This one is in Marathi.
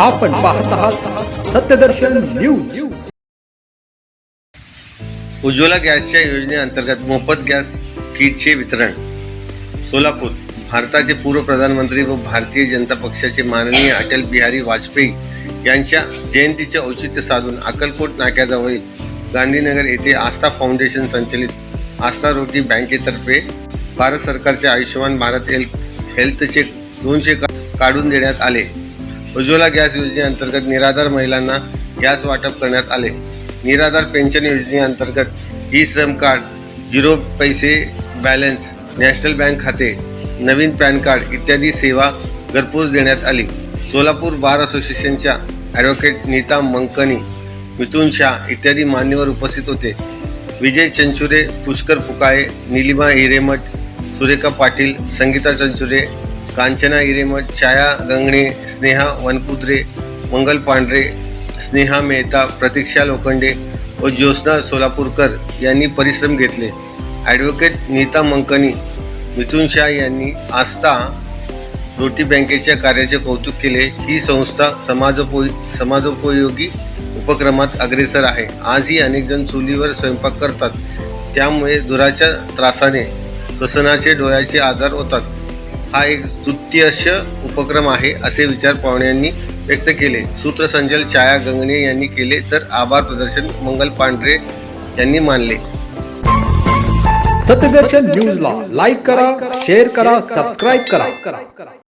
आपण पाहत आहात सत्यदर्शन न्यूज. उज्ज्वला गॅसच्या योजनेअंतर्गत मोफत गॅस किटचे वितरण. सोलापूर भारताचे पूर्व प्रधानमंत्री व भारतीय जनता पक्षाचे माननीय अटल बिहारी वाजपेयी यांच्या जयंतीचे औचित्य साधून अक्कलकोट नाक्याजवळील गांधीनगर येथे आस्था फाउंडेशन संचलित आस्था रोगी बँकेतर्फे भारत सरकारचे आयुष्यमान भारत हेल्थ हेल्थचे दोनशे काढून देण्यात आले. उज्ज्वला गॅस योजनेअंतर्गत निराधार महिलांना गॅस वाटप करण्यात आले. निराधार पेन्शन योजनेअंतर्गत ई श्रम कार्ड झिरो पैसे बॅलन्स नॅशनल बँक खाते नवीन पॅन कार्ड इत्यादी सेवा घरपोच देण्यात आली. सोलापूर बार असोसिएशनच्या ॲडव्होकेट नीता मंकणी मिथुन शाह इत्यादी मान्यवर उपस्थित होते. विजय चंचुरे पुष्कर फुकाळे निलिमा हिरेमठ सुरेखा पाटील संगीता चंचुरे कांचना हिरेमठ छाया गंगणे स्नेहा वनकुद्रे मंगल पांढरे स्नेहा मेहता प्रतीक्षा लोखंडे व ज्योत्स्ना सोलापूरकर यांनी परिश्रम घेतले. ॲडव्होकेट नीता मंकनी मिथुन शाह यांनी आस्था रोटी बँकेच्या कार्याचे कौतुक केले. ही संस्था समाजोपो समाजोपयोगी उपक्रमात अग्रेसर आहे. आजही अनेकजण चुलीवर स्वयंपाक करतात. त्यामुळे धुराच्या त्रासाने श्वसनाचे डोळ्याचे आजार होतात. हा एक स्तुत्यश उपक्रम आहे असे विचार पाहुण्यांनी व्यक्त केले. सूत्रसंचाल छाया गंगणे यांनी केले तर आभार प्रदर्शन मंगल पांढरे यांनी मानले. सत्यदर्शन न्यूजला लाईक करा शेअर करा सबस्क्राईब करा.